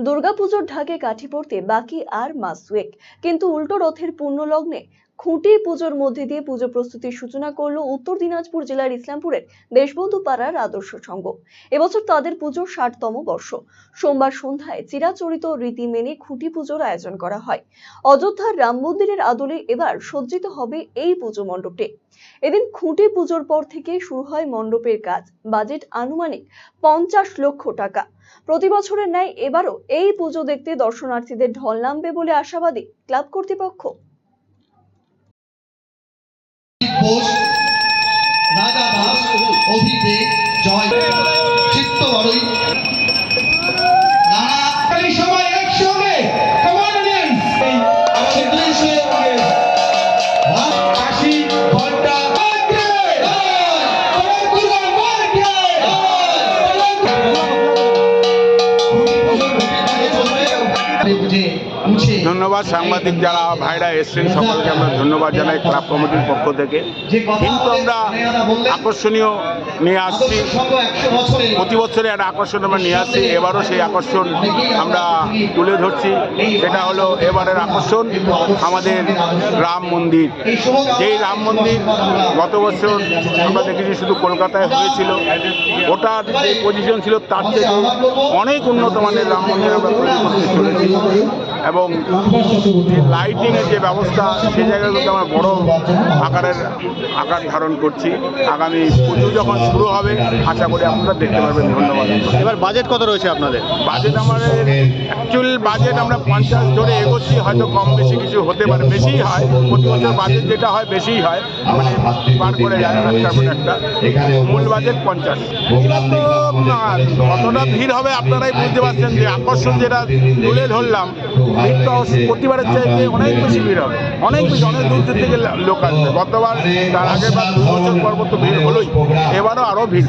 দুর্গাপুজোর ঢাকে কাঠি পড়তে বাকি আর মাস কিন্তু উল্টো রথের পূর্ণ লগ্নে খুঁটি পুজোর মধ্যে দিয়ে পুজো প্রস্তুতির সূচনা করল উত্তর দিনাজপুর জেলার ইসলামপুরের দেশবন্ধু পাড়ার আদর্শ সংঘ। এবছর তাদের পুজোর ষাটতম বর্ষ। সোমবার সন্ধ্যায় চিরাচরিত রীতি মেনে খুঁটি পুজোর আয়োজন করা হয়। অযোধ্যার রাম মন্দিরের আদলে এবার সজ্জিত হবে এই পুজো মণ্ডপটি। এদিন খুঁটি পুজোর পর থেকে শুরু হয় মণ্ডপের কাজ। বাজেট আনুমানিক পঞ্চাশ লক্ষ টাকা। প্রতি বছরের ন্যায় এবারও এই পুজো দেখতে দর্শনার্থীদের ঢল নামবে বলে আশাবাদী ক্লাব কর্তৃপক্ষ। বোস রাজা দাস অভিবেক জয়। ধন্যবাদ সাংবাদিক যারা ভাইরা এসছেন সকলকে আমরা ধন্যবাদ জানাই ক্লাব কমিটির পক্ষ থেকে। কিন্তু আমরা আকর্ষণীয় নিয়ে আসছি। প্রতি বছরে একটা আকর্ষণ আমরা নিয়ে আসছি। এবারও সেই আকর্ষণ আমরা তুলে ধরছি। সেটা হলো এবারের আকর্ষণ আমাদের রাম মন্দির। যেই রাম মন্দির গত বছর আমরা দেখেছি শুধু কলকাতায় হয়েছিল। ওটার যে পজিশন ছিল তার থেকে অনেক উন্নত মানের রাম মন্দির আমরা তৈরি করতে চলেছি। ahí. এবং লাইটিংয়ের যে ব্যবস্থা সেই জায়গাগুলোতে আমরা বড় আকারের আকার ধারণ করছি। আগামী পুজো যখন শুরু হবে আশা করি আপনারা দেখতে পারবেন। ধন্যবাদ। এবার বাজেট কত রয়েছে আপনাদের? বাজেট আমাদের অ্যাকচুয়াল বাজেট আমরা পঞ্চাশ ধরে এগোচ্ছি হয়তো কম বেশি কিছু হতে পারে বেশিই হয়। প্রতি বছর বাজেট যেটা হয় বেশিই হয়। মানে পার করে যায় একটার পর একটা। মূল বাজেট পঞ্চাশ। কতটা ভিড় হবে আপনারাই বুঝতে পারছেন যে আকর্ষণ যেটা তুলে ধরলাম ভিড় তো প্রতিবারের চাইতে অনেক বেশি ভিড় হবে। অনেক বেশি অনেক দূর দূর থেকে লোক আসবে। গতবার তার আগের বার দু বছর পর তো ভিড় হলোই। এবারও আরও ভিড়।